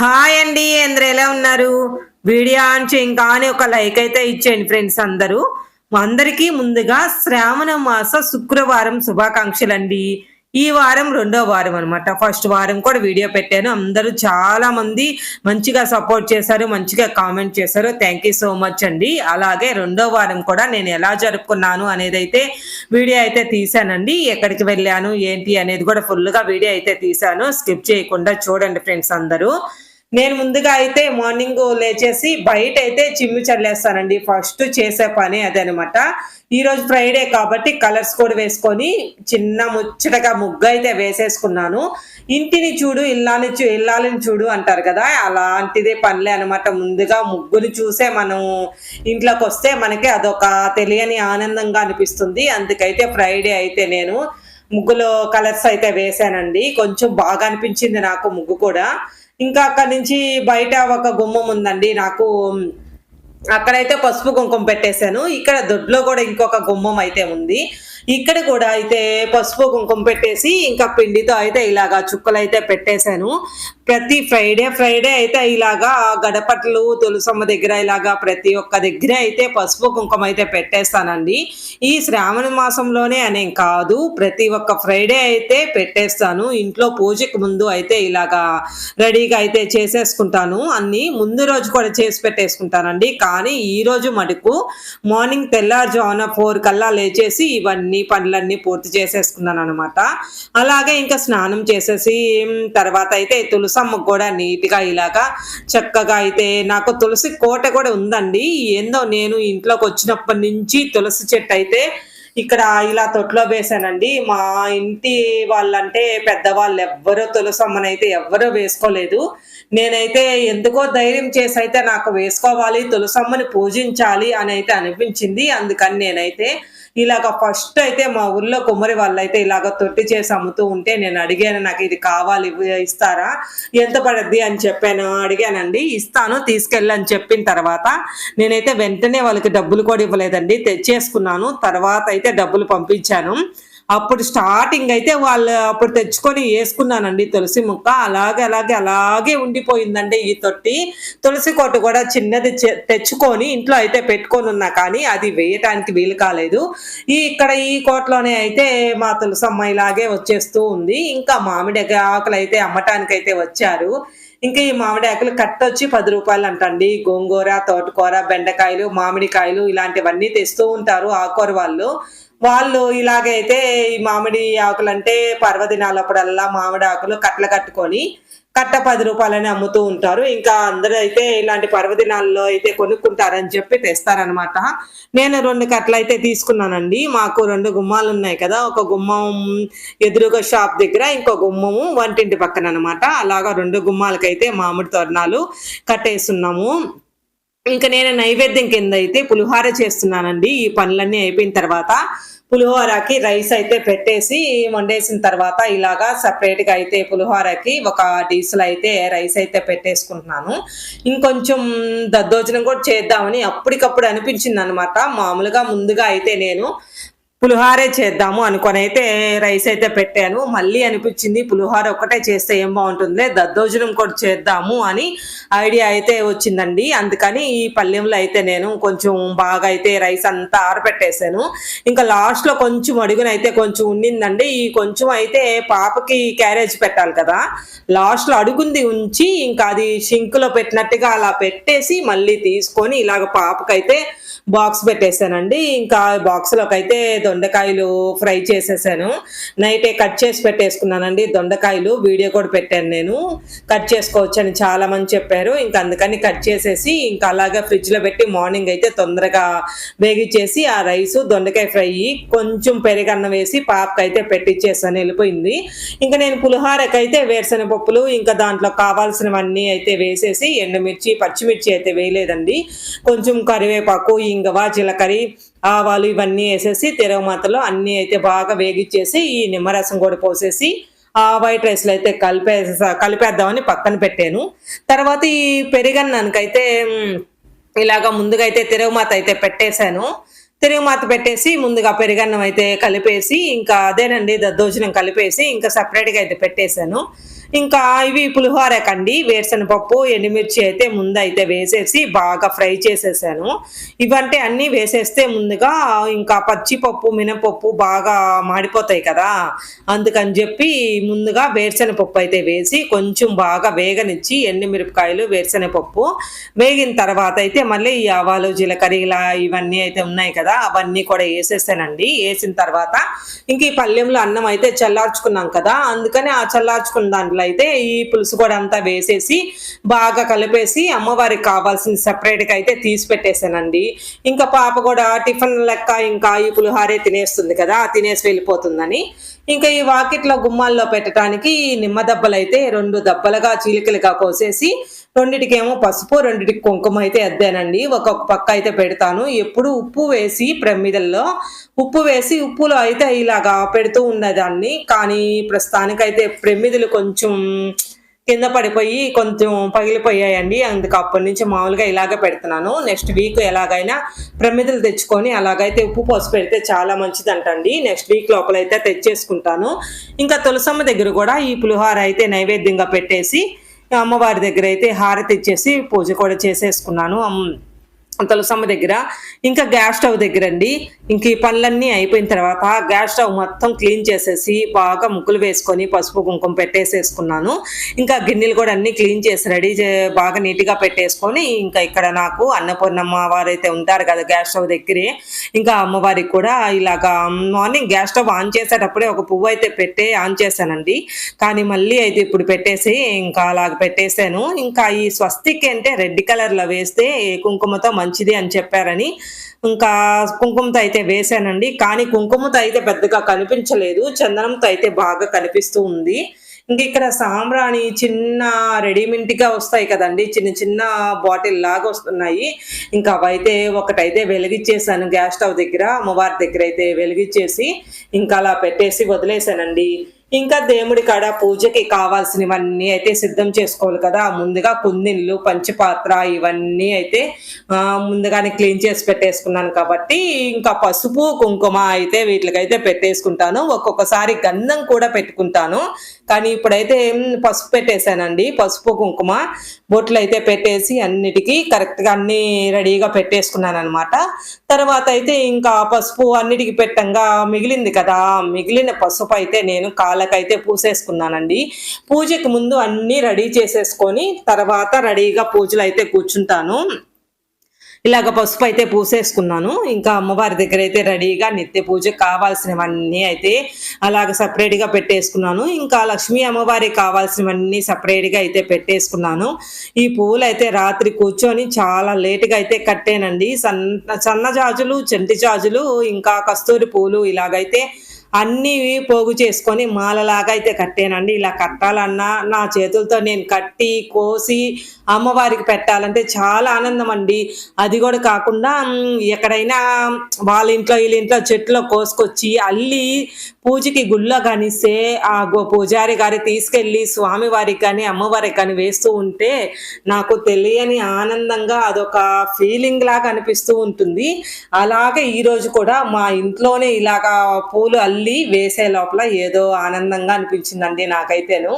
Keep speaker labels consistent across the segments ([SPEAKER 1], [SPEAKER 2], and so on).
[SPEAKER 1] Hi అండి అందరు ఎలా ఉన్నారు? వీడియో ఆన్ ఇంకా అని ఒక లైక్ అయితే ఇచ్చేయండి ఫ్రెండ్స్ అందరూ. అందరికీ ముందుగా శ్రావణ మాస శుక్రవారం శుభాకాంక్షలు అండి ఈ వారం రెండో వారం అనమాట ఫస్ట్ వారం కూడా వీడియో పెట్టాను. అందరూ చాలా మంది మంచిగా సపోర్ట్ చేశారు మంచిగా కామెంట్ చేశారు. థ్యాంక్ యూ సో మచ్ అండి. అలాగే రెండో వారం కూడా నేను ఎలా జరుపుకున్నాను అనేది అయితే వీడియో అయితే తీసానండి ఎక్కడికి వెళ్ళాను ఏంటి అనేది కూడా ఫుల్గా వీడియో అయితే తీసాను స్కిప్ చేయకుండా చూడండి ఫ్రెండ్స్ అందరూ. నేను ముందుగా అయితే మార్నింగ్ లేచేసి బయట అయితే చిమ్ము చల్లేస్తానండి. ఫస్ట్ చేసే పని అదనమాట అనమాట ఫ్రైడే కాబట్టి కలర్స్ కూడా వేసుకొని చిన్న ముచ్చటగా ముగ్గు అయితే వేసేసుకున్నాను. ఇంటిని చూడు ఇల్లాని చూ ఇల్లాలని చూడు అంటారు కదా అలాంటిదే పనులే అనమాట ముందుగా ముగ్గుని చూసే మనం ఇంట్లోకి వస్తే మనకి అదొక తెలియని ఆనందంగా అనిపిస్తుంది. అందుకైతే ఫ్రైడే అయితే నేను ముగ్గులో కలర్స్ అయితే వేసానండి. కొంచెం బాగా అనిపించింది నాకు ముగ్గు కూడా. ఇంకా అక్కడి నుంచి బయట ఒక గుమ్మం ఉందండి. నాకు అక్కడైతే పసుపు కుంకుమ పెట్టేశాను. ఇక్కడ దొడ్లో కూడా ఇంకొక గుమ్మం అయితే ఉంది. ఇక్కడ కూడా అయితే పసుపు కుంకుమ పెట్టేసి ఇంకా పిండితో అయితే ఇలాగా చుక్కలు అయితే పెట్టేశాను. ప్రతి ఫ్రైడే ఫ్రైడే అయితే ఇలాగా గడపట్లు తులసమ్మ దగ్గర ఇలాగా ప్రతి ఒక్క దగ్గర అయితే పసుపు కుంకుమ అయితే పెట్టేస్తానండి. ఈ శ్రావణ మాసంలోనే అనేం కాదు ప్రతి ఒక్క ఫ్రైడే అయితే పెట్టేస్తాను. ఇంట్లో పూజకు ముందు అయితే ఇలాగా రెడీగా అయితే చేసేసుకుంటాను. అన్ని ముందు రోజు కూడా చేసి పెట్టేసుకుంటానండి. కానీ ఈ రోజు మటుకు మార్నింగ్ తెల్లారుజామున ఫోర్ కల్లా లేచేసి ఇవన్నీ పనులన్నీ పూర్తి చేసేసుకున్నాను అనమాట అలాగే ఇంకా స్నానం చేసేసి తర్వాత అయితే తులసమ్మకు కూడా నీట్గా ఇలాగా చక్కగా అయితే నాకు తులసి కోట కూడా ఉందండి. ఏందో నేను ఇంట్లోకి వచ్చినప్పటి నుంచి తులసి చెట్టు అయితే ఇక్కడ ఇలా తొట్లో వేసానండి మా ఇంటి వాళ్ళంటే పెద్దవాళ్ళు ఎవ్వరూ తులసమ్మనైతే ఎవ్వరూ వేసుకోలేదు. నేనైతే ఎందుకో ధైర్యం చేసి అయితే నాకు వేసుకోవాలి తులసమ్మని పూజించాలి అని అయితే అనిపించింది. అందుకని నేనైతే ఇలాగ ఫస్ట్ అయితే మా ఊర్లో కొమ్మరి వాళ్ళు అయితే ఇలాగ తొట్టి చేసి అమ్ముతూ ఉంటే నేను అడిగాను నాకు ఇది కావాలి ఇస్తారా? ఎంత పడద్ది? అని చెప్పాను. అడిగానండి ఇస్తాను తీసుకెళ్ళని చెప్పిన తర్వాత నేనైతే వెంటనే వాళ్ళకి డబ్బులు కూడా ఇవ్వలేదండి. తెచ్చేసుకున్నాను తర్వాత అయితే డబ్బులు పంపించాను. అప్పుడు స్టార్టింగ్ అయితే వాళ్ళు అప్పుడు తెచ్చుకొని వేసుకున్నానండి తులసి ముక్క. అలాగే అలాగే అలాగే ఉండిపోయిందండి ఈ తొట్టి. తులసి కోట కూడా చిన్నది తెచ్చుకొని ఇంట్లో అయితే పెట్టుకొని ఉన్నా కానీ అది వేయటానికి వీలు కాలేదు. ఈ ఇక్కడ ఈ కోటలోనే అయితే మా తులసమ్మ ఇలాగే వచ్చేస్తూ ఉంది. ఇంకా మామిడి ఆకులు అయితే అమ్మటానికి అయితే వచ్చారు. ఇంకా ఈ మామిడి ఆకులు కట్ట వచ్చి పది రూపాయలు అంటండి. గోంగూర తోటకూర బెండకాయలు మామిడికాయలు ఇలాంటివన్నీ తెస్తూ ఉంటారు ఆకూర వాళ్ళు. వాళ్ళు ఇలాగైతే ఈ మామిడి ఆకులు అంటే పర్వదినాలప్పుడల్లా మామిడి ఆకులు కట్టలు కట్టుకొని కట్ట పది రూపాయలని అమ్ముతూ ఉంటారు. ఇంకా అందరూ అయితే ఇలాంటి పర్వదినాల్లో అయితే కొనుక్కుంటారని చెప్పి తెస్తారనమాట నేను రెండు కట్టలు అయితే తీసుకున్నానండి. మాకు రెండు గుమ్మాలు ఉన్నాయి కదా. ఒక గుమ్మం ఎదురుగా షాప్ దగ్గర ఇంకో గుమ్మము వంటింటి పక్కన అనమాట అలాగా రెండు గుమ్మాలకైతే మామిడి తోరణాలు కట్టేస్తున్నాము. ఇంకా నేను నైవేద్యం కింద అయితే పులిహోర చేస్తున్నానండి. ఈ పనులన్నీ అయిపోయిన తర్వాత పులిహోరకి రైస్ అయితే పెట్టేసి వండేసిన తర్వాత ఇలాగా సపరేట్గా గా అయితే పులిహోరకి ఒక డీసులు అయితే రైస్ అయితే పెట్టేసుకుంటున్నాను. ఇంకొంచెం దద్దోజనం కూడా చేద్దామని అప్పటికప్పుడు అనిపించింది అనమాట మామూలుగా ముందుగా అయితే నేను పులిహోరే చేద్దాము అనుకొని అయితే రైస్ అయితే పెట్టాను. మళ్ళీ అనిపించింది పులిహోర ఒక్కటే చేస్తే ఏం బాగుంటుంది దద్దోజనం కూడా చేద్దాము అని ఐడియా అయితే వచ్చిందండి. అందుకని ఈ పల్లెంలో అయితే నేను కొంచెం బాగా అయితే రైస్ అంతా ఆరబెట్టేశాను ఇంకా లాస్ట్లో కొంచెం అడుగునైతే కొంచెం ఉండిందండి. ఈ కొంచెం అయితే పాపకి క్యారేజ్ పెట్టాలి కదా లాస్ట్లో అడుగుంది ఉంచి ఇంకా అది షింక్లో పెట్టినట్టుగా అలా పెట్టేసి మళ్ళీ తీసుకొని ఇలాగ పాపకైతే బాక్స్ పెట్టేశానండి ఇంకా బాక్స్లోకి అయితే దొండకాయలు ఫ్రై చేసేసాను. నైటే కట్ చేసి పెట్టేసుకున్నానండి. దొండకాయలు వీడియో కూడా పెట్టాను నేను. కట్ చేసుకోవచ్చు అని చాలామంది చెప్పారు. ఇంకా అందుకని కట్ చేసేసి ఇంకా అలాగే ఫ్రిడ్జ్లో పెట్టి మార్నింగ్ అయితే తొందరగా వేగిచ్చేసి ఆ రైస్ దొండకాయ ఫ్రై కొంచెం పెరుగన్నం వేసి పాపకి అయితే పెట్టిచ్చేసాను. వెళ్ళిపోయింది. ఇంకా నేను పులిహారకైతే వేరుశనగ పప్పులు ఇంకా దాంట్లో కావాల్సినవన్నీ అయితే వేసేసి ఎండుమిర్చి పచ్చిమిర్చి అయితే వేయలేదండి. కొంచెం కరివేపాకు ఇంగవ జీలకర్ర ఆవాలు ఇవన్నీ వేసేసి తిరగమాతలో అన్నీ అయితే బాగా వేగిచ్చేసి ఈ నిమ్మరసం కూడా పోసేసి ఆ వైట్ రైస్లో అయితే కలిపే కలిపేద్దామని పక్కన పెట్టాను. తర్వాత ఈ పెరిగన్నానికైతే ఇలాగ ముందుగా అయితే తిరగమాత అయితే పెట్టేశాను. తిరుగుమాత పెట్టేసి ముందుగా పెరిగన్నం అయితే కలిపేసి ఇంకా అదేనండి దద్దోజనం కలిపేసి ఇంకా సపరేట్గా అయితే పెట్టేశాను. ఇంకా ఇవి పులిహోర కండి వేరుశనగపప్పు ఎండుమిర్చి అయితే ముందు అయితే వేసేసి బాగా ఫ్రై చేసేసాను. ఇవంటే అన్నీ వేసేస్తే ముందుగా ఇంకా పచ్చిపప్పు మినపప్పు బాగా మాడిపోతాయి కదా. అందుకని చెప్పి ముందుగా వేరుశనగపప్పు అయితే వేసి కొంచెం బాగా వేగనిచ్చి ఎండుమిరపకాయలు వేరుశనగపప్పు వేగిన తర్వాత అయితే మళ్ళీ ఈ ఆవాలు జీలకర్ర ఇలా ఇవన్నీ అయితే ఉన్నాయి కదా అవన్నీ కూడా వేసేసానండి. వేసిన తర్వాత ఇంక ఈ పల్లెంలో అన్నం అయితే చల్లార్చుకున్నాం కదా అందుకని ఆ చల్లార్చుకున్న దాంట్లో అయితే ఈ పులుసు కూడా అంతా వేసేసి బాగా కలిపేసి అమ్మవారికి కావాల్సిన సపరేట్గా అయితే తీసి పెట్టేశానండి. ఇంకా పాప కూడా టిఫిన్ లెక్క ఇంకా ఈ పులిహారే తినేస్తుంది కదా తినేసి వెళ్ళిపోతుందని. ఇంకా ఈ వాకిట్లో గుమ్మాల్లో పెట్టడానికి నిమ్మ దెబ్బలు అయితే రెండు దెబ్బలుగా చీలికలుగా కోసేసి రెండిటికేమో పసుపు రెండిటికి కుంకుమ అయితే అద్దానండి. ఒక్కొక్క పక్క అయితే పెడతాను. ఎప్పుడు ఉప్పు వేసి ప్రమిదల్లో ఉప్పు వేసి ఉప్పులో అయితే ఇలాగా పెడుతూ ఉన్నదాన్ని. కానీ ప్రస్తుతానికైతే ప్రమిదలు కొంచెం కింద పడిపోయి కొంచెం పగిలిపోయాయండి. అందుకు అప్పటి నుంచి మామూలుగా ఇలాగే పెడుతున్నాను. నెక్స్ట్ వీక్ ఎలాగైనా ప్రమిదలు తెచ్చుకొని అలాగైతే ఉప్పు పోసి పెడితే చాలా మంచిది అంటండి నెక్స్ట్ వీక్ లోపల అయితే తెచ్చేసుకుంటాను. ఇంకా తులసమ్మ దగ్గర కూడా ఈ పులిహోర అయితే నైవేద్యంగా పెట్టేసి అమ్మవారి దగ్గర అయితే హారతి ఇచ్చేసి పూజ కూడా చేసేసుకున్నాను. తులసమ్మ దగ్గర ఇంకా గ్యాస్ స్టవ్ దగ్గర అండి ఇంక ఈ పనులన్నీ అయిపోయిన తర్వాత గ్యాస్ స్టవ్ మొత్తం క్లీన్ చేసేసి బాగా ముగ్గులు వేసుకొని పసుపు కుంకుమ పెట్టేసేసుకున్నాను. ఇంకా గిన్నెలు కూడా అన్ని క్లీన్ చేసి రెడీ బాగా నీట్గా పెట్టేసుకొని ఇంకా ఇక్కడ నాకు అన్నపూర్ణమ్మ వారు అయితే ఉంటారు కదా గ్యాస్ స్టవ్ దగ్గరే. ఇంకా అమ్మవారికి కూడా ఇలాగా మార్నింగ్ గ్యాస్ స్టవ్ ఆన్ చేసేటప్పుడే ఒక పువ్వు అయితే పెట్టే ఆన్ చేశానండి. కానీ మళ్ళీ అయితే ఇప్పుడు పెట్టేసి ఇంకా అలాగ పెట్టేశాను. ఇంకా ఈ స్వస్తిక్ అంటే రెడ్ కలర్లో వేస్తే కుంకుమతో మంచిది అని చెప్పారని ఇంకా కుంకుమతో అయితే వేసానండి కానీ కుంకుమతో అయితే పెద్దగా కనిపించలేదు. చందనంతో అయితే బాగా కనిపిస్తూ ఉంది. ఇంక ఇక్కడ సాంబ్రాణి చిన్న రెడీమేడ్గా వస్తాయి కదండి. చిన్న చిన్న బాటిల్ లాగా వస్తున్నాయి. ఇంకా అవైతే ఒకటైతే వెలిగించేసాను గ్యాస్ స్టవ్ దగ్గర అమ్మవారి దగ్గర అయితే వెలిగించేసి ఇంకా అలా పెట్టేసి వదిలేసానండి. ఇంకా దేవుడి కాడ పూజకి కావాల్సినవన్నీ అయితే సిద్ధం చేసుకోవాలి కదా. ముందుగా కుందిళ్ళు పంచపాత్ర ఇవన్నీ అయితే ముందుగానే క్లీన్ చేసి పెట్టేసుకున్నాను కాబట్టి ఇంకా పసుపు కుంకుమ అయితే వీటికైతే పెట్టేసుకుంటాను. ఒక్కొక్కసారి గంధం కూడా పెట్టుకుంటాను. కానీ ఇప్పుడైతే పసుపు పెట్టేశానండి. పసుపు కుంకుమ బొట్లు అయితే పెట్టేసి అన్నిటికీ కరెక్ట్గా అన్ని రెడీగా పెట్టేసుకున్నాను అనమాట తర్వాత అయితే ఇంకా పసుపు అన్నిటికీ పెట్టంగా మిగిలింది కదా. మిగిలిన పసుపు అయితే నేను వాళ్ళకైతే పూసేసుకున్నానండి. పూజకి ముందు అన్ని రెడీ చేసేసుకొని తర్వాత రెడీగా పూజలు అయితే కూర్చుంటాను. ఇలాగ పసుపు అయితే పూసేసుకున్నాను. ఇంకా అమ్మవారి దగ్గర అయితే రెడీగా నిత్య పూజ కావాల్సినవన్నీ అయితే అలాగ సపరేట్గా పెట్టేసుకున్నాను. ఇంకా లక్ష్మీ అమ్మవారికి కావాల్సినవన్నీ సపరేట్గా అయితే పెట్టేసుకున్నాను. ఈ పువ్వులు అయితే రాత్రి కూర్చొని చాలా లేటుగా అయితే కట్టానండి. సన్న సన్న జాజులు చెంటి జాజులు ఇంకా కస్తూరి పూలు ఇలాగైతే అన్నీ పోగు చేసుకొని మాలలాగా అయితే కట్టానండి. ఇలా కట్టాలన్నా నా చేతులతో నేను కట్టి కోసి అమ్మవారికి పెట్టాలంటే చాలా ఆనందం అండి అది కూడా కాకుండా ఎక్కడైనా వాళ్ళ ఇంట్లో వీళ్ళ ఇంట్లో చెట్లో కోసుకొచ్చి అల్లి పూజకి గుళ్ళో కానిస్తే ఆ గో పూజారి గారి తీసుకెళ్ళి స్వామివారికి కానీ అమ్మవారికి కానీ వేస్తూ ఉంటే నాకు తెలియని ఆనందంగా అదొక ఫీలింగ్ లాగా అనిపిస్తూ ఉంటుంది. అలాగే ఈరోజు కూడా మా ఇంట్లోనే ఇలాగా పూలు అల్లి వేసే లోపల ఏదో ఆనందంగా అనిపించిందండి నాకైతేను.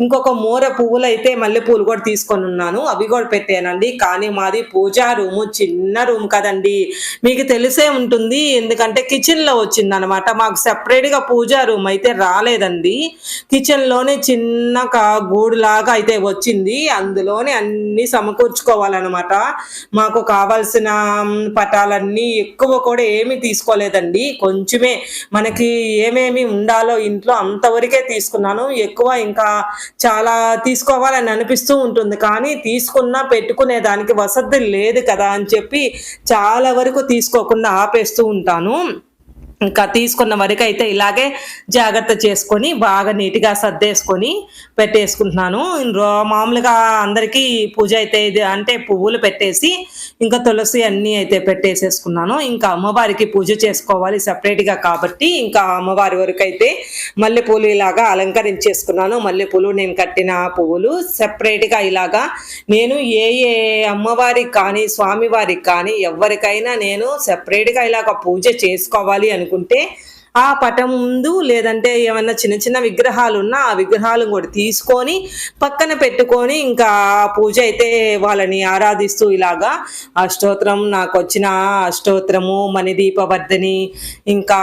[SPEAKER 1] ఇంకొక మూర పువ్వులు అయితే మల్లె పూలు కూడా తీసుకొని ఉన్నాను. అవి కూడా పెట్టానండి. కానీ మాది పూజా రూము చిన్న రూమ్ కదండి. మీకు తెలిసే ఉంటుంది. ఎందుకంటే కిచెన్లో వచ్చిందనమాట. వచ్చింది అనమాట మాకు సపరేట్గా పూజా రూమ్ అయితే రాలేదండి. కిచెన్లోనే చిన్న కా- గూడు లాగా అయితే వచ్చింది. అందులోనే అన్ని సమకూర్చుకోవాలన్నమాట. మాకు కావాల్సిన పటాలన్నీ ఎక్కువ కూడా ఏమీ తీసుకోలేదండి. కొంచెమే మనకి ఏమేమి ఉండాలో ఇంట్లో అంతవరకే తీసుకున్నాను. ఎక్కువ ఇంకా చాలా తీసుకోవాలని అనిపిస్తూ ఉంటుంది. కానీ తీసుకున్నా పెట్టుకునే దానికి వసతి లేదు కదా అని చెప్పి చాలా వరకు తీసుకోకుండా ఆపేస్తూ ఉంటాను. ఇంకా తీసుకున్న వరకు అయితే ఇలాగే జాగ్రత్త చేసుకొని బాగా నీట్గా సర్దేసుకొని పెట్టేసుకుంటున్నాను. రో- మామూలుగా అందరికీ పూజ అయితే ఇది అంటే పువ్వులు పెట్టేసి ఇంకా తులసి అన్నీ అయితే పెట్టేసేసుకున్నాను. ఇంకా అమ్మవారికి పూజ చేసుకోవాలి సపరేట్గా కాబట్టి ఇంకా అమ్మవారి వరకు అయితే మల్లెపూలు ఇలాగా అలంకరించేసుకున్నాను. మల్లెపూలు నేను కట్టిన పువ్వులు సపరేట్గా ఇలాగా నేను ఏ ఏ అమ్మవారికి కానీ స్వామివారికి కానీ ఎవరికైనా నేను సపరేట్గా ఇలాగ పూజ చేసుకోవాలి అని అనుకుంటే ఆ పటం ముందు లేదంటే ఏమన్నా చిన్న చిన్న విగ్రహాలు ఉన్నా ఆ విగ్రహాలను కూడా తీసుకొని పక్కన పెట్టుకొని ఇంకా పూజ అయితే వాళ్ళని ఆరాధిస్తూ ఇలాగా అష్టోత్రం నాకు వచ్చిన అష్టోత్రము మణిదీపవర్ధని ఇంకా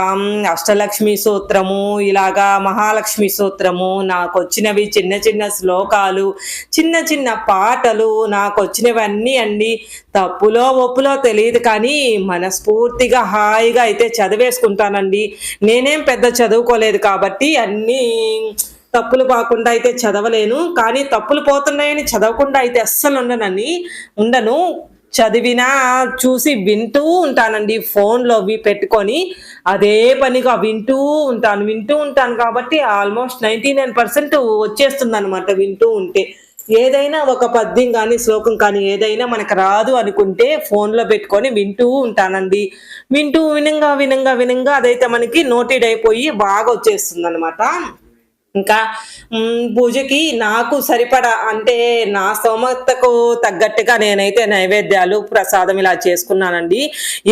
[SPEAKER 1] అష్టలక్ష్మి సూత్రము ఇలాగా మహాలక్ష్మి సూత్రము నాకు వచ్చినవి చిన్న చిన్న శ్లోకాలు చిన్న చిన్న పాటలు నాకు వచ్చినవన్నీ అండి. తప్పులో ఒప్పులో తెలియదు కానీ మనస్ఫూర్తిగా హాయిగా అయితే చదివేసుకుంటానండి. నేనేం పెద్ద చదువుకోలేదు కాబట్టి అన్నీ తప్పులు కాకుండా అయితే చదవలేను. కానీ తప్పులు పోతున్నాయని చదవకుండా అయితే అస్సలు ఉండనని ఉండను. చదివినా చూసి వింటూ ఉంటానండి. ఫోన్లో అవి పెట్టుకొని అదే పనిగా వింటూ ఉంటాను. వింటూ ఉంటాను కాబట్టి ఆల్మోస్ట్ నైంటీ నైన్ పర్సెంట్ వచ్చేస్తుంది అనమాట వింటూ ఉంటే. ఏదైనా ఒక పద్యం కానీ శ్లోకం కానీ ఏదైనా మనకు రాదు అనుకుంటే ఫోన్లో పెట్టుకొని వింటూ ఉంటానండి. వింటూ వినంగా వినంగా వినంగా అదైతే మనకి నోటెడ్ అయిపోయి బాగా వచ్చేస్తుంది అనమాట ఇంకా పూజకి నాకు సరిపడా అంటే నా స్తోమతకు తగ్గట్టుగా నేనైతే నైవేద్యాలు ప్రసాదం ఇలా చేసుకున్నానండి.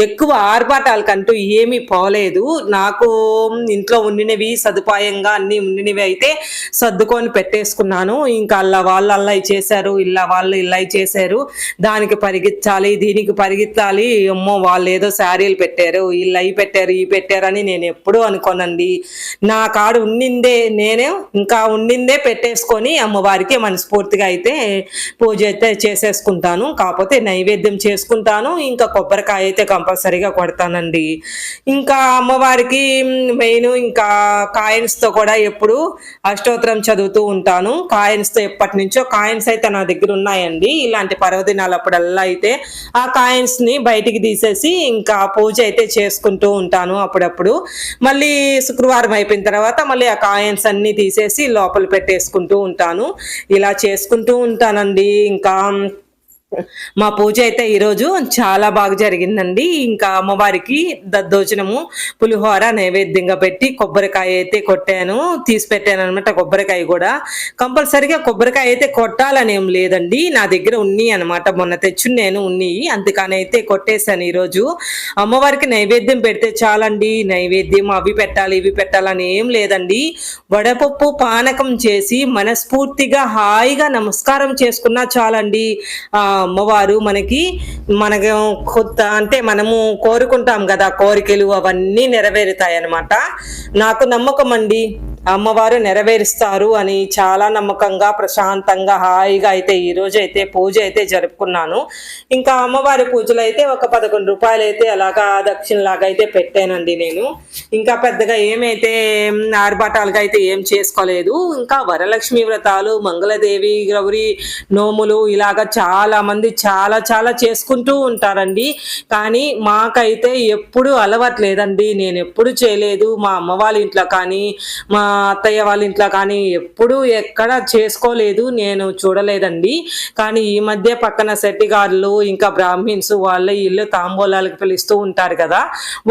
[SPEAKER 1] ఎక్కువ ఆర్భాటాలకంటూ ఏమీ పోలేదు. నాకు ఇంట్లో ఉండినవి సదుపాయంగా అన్ని ఉండినవి అయితే సర్దుకొని పెట్టేసుకున్నాను. ఇంకా అలా వాళ్ళు అల్ల చేశారు ఇలా వాళ్ళు ఇలా చేశారు. దానికి పరిగెత్తాలి దీనికి పరిగెత్తాలి. అమ్మో వాళ్ళు ఏదో శారీలు పెట్టారు వీళ్ళు అవి పెట్టారు ఈ పెట్టారని నేను ఎప్పుడూ అనుకోనండి. నా కాడు ఉండిందే నేనే ఇంకా ఉండిందే పెట్టేసుకొని అమ్మవారికి మనస్ఫూర్తిగా అయితే పూజ అయితే చేసేసుకుంటాను. కాకపోతే నైవేద్యం చేసుకుంటాను. ఇంకా కొబ్బరికాయ అయితే కంపల్సరీగా కొడతానండి. ఇంకా అమ్మవారికి మెయిన్ ఇంకా కాయిన్స్తో కూడా ఎప్పుడు అష్టోత్తరం చదువుతూ ఉంటాను. కాయిన్స్తో ఎప్పటి నుంచో కాయిన్స్ అయితే నా దగ్గర ఉన్నాయండి. ఇలాంటి పర్వదినాలప్పుడల్లా అయితే ఆ కాయిన్స్ని బయటికి తీసేసి ఇంకా పూజ అయితే చేసుకుంటూ ఉంటాను అప్పుడప్పుడు. మళ్ళీ శుక్రవారం అయిపోయిన తర్వాత మళ్ళీ ఆ కాయిన్స్ అన్ని తీసేసి లోపల పెట్టేసుకుంటూ ఉంటాను. ఇలా చేసుకుంటూ ఉంటానండి. ఇంకా మా పూజ అయితే ఈరోజు చాలా బాగా జరిగిందండి. ఇంకా అమ్మవారికి దద్దోజనము పులిహోర నైవేద్యంగా పెట్టి కొబ్బరికాయ అయితే కొట్టాను. తీసి పెట్టాను అనమాట కొబ్బరికాయ కూడా. కంపల్సరిగా కొబ్బరికాయ అయితే కొట్టాలని ఏం లేదండి. నా దగ్గర ఉన్ని అనమాట మొన్న తెచ్చి నేను ఉన్ని అందుకని అయితే కొట్టేశాను ఈరోజు అమ్మవారికి నైవేద్యం పెడితే చాలండి. నైవేద్యం అవి పెట్టాలి ఇవి పెట్టాలని ఏం లేదండి. వడపప్పు పానకం చేసి మనస్ఫూర్తిగా హాయిగా నమస్కారం చేసుకున్నా చాలండి. ఆ అమ్మవారు మనకి మనకు కొత్త అంటే మనము కోరుకుంటాం కదా కోరికలు అవన్నీ నెరవేరుతాయి అన్నమాట నాకు నమ్మకం అండి. అమ్మవారు నెరవేరుస్తారు అని చాలా నమ్మకంగా ప్రశాంతంగా హాయిగా అయితే ఈ రోజు అయితే పూజ అయితే జరుపుకున్నాను. ఇంకా అమ్మవారి పూజలు అయితే ఒక పదకొండు రూపాయలు అయితే అలాగా దక్షిణలాగా అయితే పెట్టానండి నేను. ఇంకా పెద్దగా ఏమైతే ఆర్భాటాలుగా అయితే ఏం చేసుకోలేదు. ఇంకా వరలక్ష్మి వ్రతాలు మంగళదేవి గౌరి నోములు ఇలాగా చాలా మంది చాలా చాలా చేసుకుంటూ ఉంటారండి. కానీ మాకైతే ఎప్పుడు అలవట్లేదండి నేను ఎప్పుడు చేయలేదు. మా అమ్మ వాళ్ళ ఇంట్లో కానీ మా అత్తయ్య వాళ్ళ ఇంట్లో కానీ ఎప్పుడూ ఎక్కడ చేసుకోలేదు నేను చూడలేదండి. కానీ ఈ మధ్య పక్కన శెట్టిగారులు ఇంకా బ్రాహ్మిన్స్ వాళ్ళ ఇల్లు తాంబూలాలకు పిలుస్తూ ఉంటారు కదా.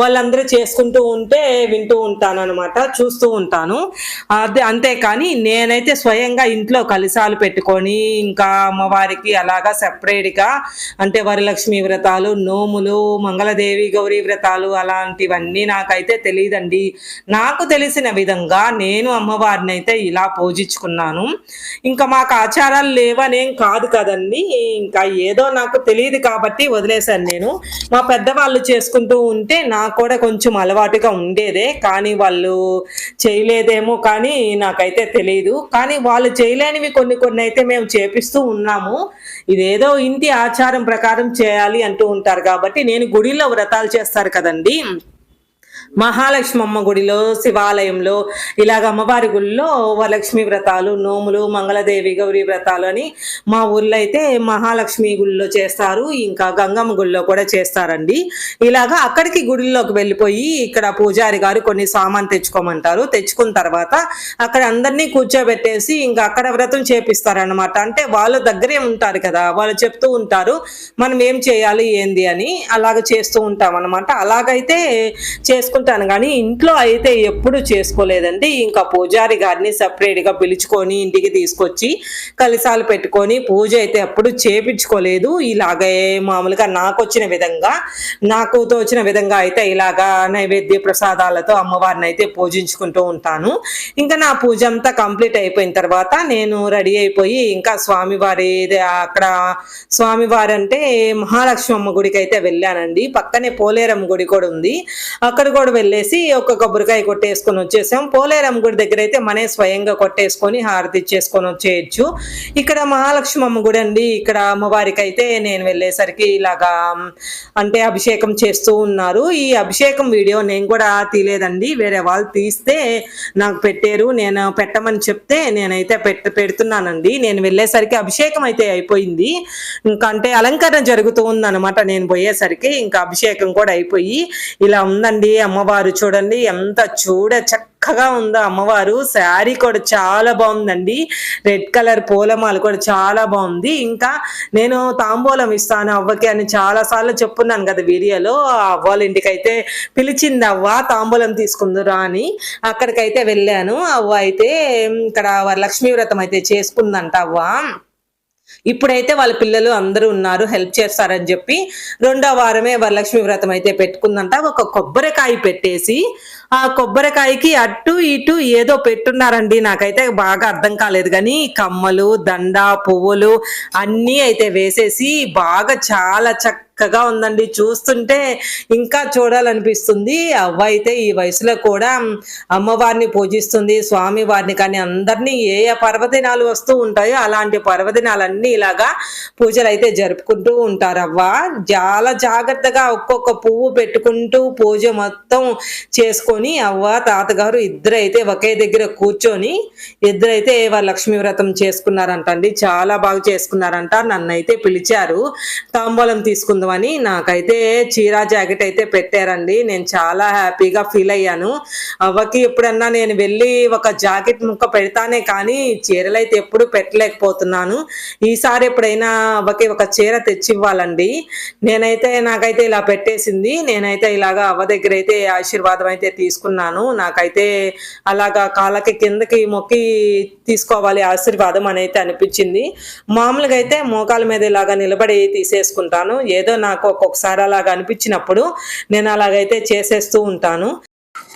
[SPEAKER 1] వాళ్ళందరూ చేసుకుంటూ ఉంటే వింటూ ఉంటాను అనమాట చూస్తూ ఉంటాను. అదే అంతేకాని నేనైతే స్వయంగా ఇంట్లో కలిసాలు పెట్టుకొని ఇంకా అమ్మవారికి అలాగా సెపరేట్గా అంటే వరలక్ష్మి వ్రతాలు నోములు మంగళదేవి గౌరీ వ్రతాలు అలాంటివన్నీ నాకైతే తెలియదండి నాకు తెలిసిన విధంగా నేను నేను అమ్మవారిని అయితే ఇలా పూజించుకున్నాను. ఇంకా మాకు ఆచారాలు లేవనేం కాదు కదండి. ఇంకా ఏదో నాకు తెలియదు కాబట్టి వదిలేశాను నేను. మా పెద్దవాళ్ళు చేసుకుంటూ ఉంటే నాకు కూడా కొంచెం అలవాటుగా ఉండేదే. కానీ వాళ్ళు చేయలేదేమో కానీ నాకైతే తెలియదు కానీ వాళ్ళు చేయలేనివి కొన్ని కొన్ని అయితే మేము చేపిస్తూ ఉన్నాము. ఇదేదో ఇంటి ఆచారం ప్రకారం చేయాలి అంటూ ఉంటారు కాబట్టి నేను గుడిలో వ్రతాలు చేస్తారు కదండి. మహాలక్ష్మమ్మ గుడిలో శివాలయంలో ఇలాగ అమ్మవారి గుడిలో వరలక్ష్మి వ్రతాలు నోములు మంగళదేవి గౌరీ వ్రతాలు అని మా ఊర్లో అయితే మహాలక్ష్మి గుడిలో చేస్తారు ఇంకా గంగమ్మ గుడిలో కూడా చేస్తారండి. ఇలాగా అక్కడికి గుడిలోకి వెళ్ళిపోయి ఇక్కడ పూజారి గారు కొన్ని సామాన్ తెచ్చుకోమంటారు. తెచ్చుకున్న తర్వాత అక్కడ అందరినీ కూర్చోబెట్టేసి ఇంకా అక్కడ వ్రతం చేపిస్తారనమాట అంటే వాళ్ళ దగ్గరే ఉంటారు కదా వాళ్ళు చెప్తూ ఉంటారు మనం ఏం చేయాలి ఏంది అని అలాగ చేస్తూ ఉంటాం అనమాట అలాగైతే చేసుకుంటాను కానీ ఇంట్లో అయితే ఎప్పుడు చేసుకోలేదండి. ఇంకా పూజారి గారిని సపరేట్గా గా పిలుచుకొని ఇంటికి తీసుకొచ్చి కలిసాలు పెట్టుకొని పూజ అయితే ఎప్పుడు చేపించుకోలేదు. ఇలాగే మామూలుగా నాకు వచ్చిన విధంగా నాకు తోచిన విధంగా అయితే ఇలాగా నైవేద్య ప్రసాదాలతో అమ్మవారిని అయితే పూజించుకుంటూ ఉంటాను. ఇంకా నా పూజ అంతా కంప్లీట్ అయిపోయిన తర్వాత నేను రెడీ అయిపోయి ఇంకా స్వామివారి అక్కడ స్వామివారి అంటే మహాలక్ష్మి అమ్మ గుడికి అయితే వెళ్ళానండి. పక్కనే పోలేరమ్మ గుడి కూడా ఉంది. అక్కడ కూడా వెళ్ళేసి ఒక కొబ్బరికాయ కొట్టేసుకొని వచ్చేసాం. పోలేరమ్మ గుడి దగ్గర అయితే మనే స్వయంగా కొట్టేసుకొని హారతి ఇచ్చేసుకొని వచ్చేయచ్చు. ఇక్కడ మహాలక్ష్మి అమ్మ గుడి అండి. ఇక్కడ అమ్మవారికి అయితే నేను వెళ్ళేసరికి ఇలాగా అంటే అభిషేకం చేస్తూ ఉన్నారు. ఈ అభిషేకం వీడియో నేను కూడా తీయలేదండి. వేరే వాళ్ళు తీస్తే నాకు పెట్టారు. నేను పెట్టమని చెప్తే నేనైతే పెట్ట పెడుతున్నానండి. నేను వెళ్ళేసరికి అభిషేకం అయితే అయిపోయింది. ఇంకా అంటే అలంకరణ జరుగుతూ ఉందన్నమాట. నేను పోయేసరికి ఇంకా అభిషేకం కూడా అయిపోయి ఇలా ఉందండి. అమ్మవారు చూడండి ఎంత చూడ చక్కగా ఉందో అమ్మవారు. శారీ కూడా చాలా బాగుందండి. రెడ్ కలర్ పూలమాలు కూడా చాలా బాగుంది. ఇంకా నేను తాంబూలం ఇస్తాను అవ్వకి అని చాలా సార్లు చెప్పున్నాను కదా వీడియోలో. ఆ అవ్వాల ఇంటికి అయితే పిలిచింది అవ్వ తాంబూలం తీసుకుందురా అని. అక్కడికైతే వెళ్ళాను. అవ్వ అయితే ఇక్కడ వరలక్ష్మీ వ్రతం అయితే చేసుకుందంట అవ్వ. ఇప్పుడైతే వాళ్ళ పిల్లలు అందరూ ఉన్నారు హెల్ప్ చేస్తారని చెప్పి రెండో వారమే వరలక్ష్మి వ్రతం అయితే పెట్టుకుందంట. ఒక కొబ్బరికాయ పెట్టేసి ఆ కొబ్బరికాయకి అటు ఇటు ఏదో పెట్టున్నారండి. నాకైతే బాగా అర్థం కాలేదు. కానీ కమ్మలు దండ పువ్వులు అన్నీ అయితే వేసేసి బాగా చాలా చక్క చక్కగా ఉందండి. చూస్తుంటే ఇంకా చూడాలనిపిస్తుంది. అవ్వ అయితే ఈ వయసులో కూడా అమ్మవారిని పూజిస్తుంది స్వామి వారిని కానీ అందరినీ ఏ ఏ పర్వదినాలు వస్తూ ఉంటాయో అలాంటి పర్వదినాలన్నీ ఇలాగా పూజలు అయితే జరుపుకుంటూ ఉంటారు అవ్వ చాలా జాగ్రత్తగా ఒక్కొక్క పువ్వు పెట్టుకుంటూ పూజ మొత్తం చేసుకొని అవ్వ తాతగారు ఇద్దరైతే ఒకే దగ్గర కూర్చొని ఇద్దరైతే వాళ్ళ లక్ష్మీ వ్రతం చేసుకున్నారంట అండి చాలా బాగా చేసుకున్నారంట. నన్ను అయితే పిలిచారు. తాంబూలం అని నాకైతే చీర జాకెట్ అయితే పెట్టారండి. నేను చాలా హ్యాపీగా ఫీల్ అయ్యాను. అవ్వకి ఎప్పుడన్నా నేను వెళ్ళి ఒక జాకెట్ ముక్క పెడతానే కానీ చీరలు అయితే ఎప్పుడు పెట్టలేకపోతున్నాను. ఈసారి ఎప్పుడైనా అవ్వకి ఒక చీర తెచ్చి ఇవ్వాలండి నేనైతే నాకైతే ఇలా పెట్టేసింది. నేనైతే ఇలాగా అవ్వ దగ్గర అయితే ఆశీర్వాదం అయితే తీసుకున్నాను. నాకైతే అలాగా కాళ్ళకి కిందకి మొక్కి తీసుకోవాలి ఆశీర్వాదం అని అయితే అనిపించింది. మామూలుగా అయితే మోకాల మీద ఇలాగా నిలబడి తీసేసుకుంటాను. ఏదో నాకు ఒక్కొక్కసారి అలాగా అనిపించినప్పుడు నేను అలాగైతే చేసేస్తూ ఉంటాను.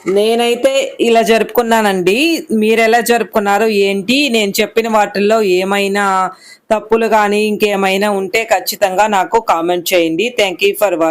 [SPEAKER 1] నేనైతే ఇలా జరుపుకున్నానండి. మీరు ఎలా జరుపుకున్నారు ఏంటి? నేను చెప్పిన వాటిల్లో ఏమైనా తప్పులు కానీ ఇంకేమైనా ఉంటే ఖచ్చితంగా నాకు కామెంట్ చేయండి. Thank you for watching